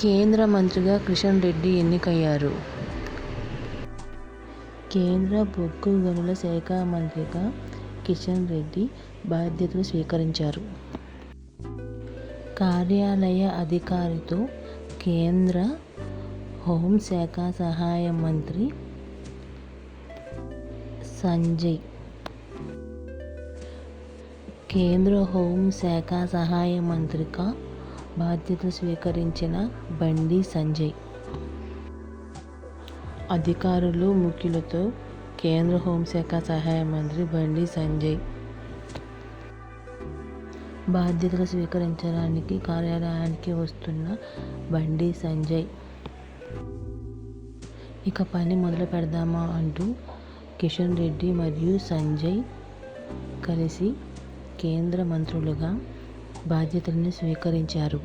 కేంద్ర మంత్రిగా కిషన్ రెడ్డి ఎన్నికయ్యారు. కేంద్ర బొగ్గు గనుల శాఖ మంత్రిగా కిషన్ రెడ్డి బాధ్యతలు స్వీకరించారు. కార్యాలయ అధికారితో కేంద్ర హోం శాఖ సహాయ మంత్రి సంజయ్, కేంద్ర హోంశాఖ సహాయ మంత్రిగా బాధ్యత స్వీకరించిన బండి సంజయ్, అధికారులు, ముఖ్యులతో కేంద్ర హోంశాఖ సహాయ మంత్రి బండి సంజయ్. బాధ్యతలు స్వీకరించడానికి కార్యాలయానికి వస్తున్న బండి సంజయ్, ఇక పని మొదలు పెడదామా అంటూ కిషన్ రెడ్డి మరియు సంజయ్ కలిసి కేంద్ర మంత్రులుగా బాధ్యతలను స్వీకరించారు.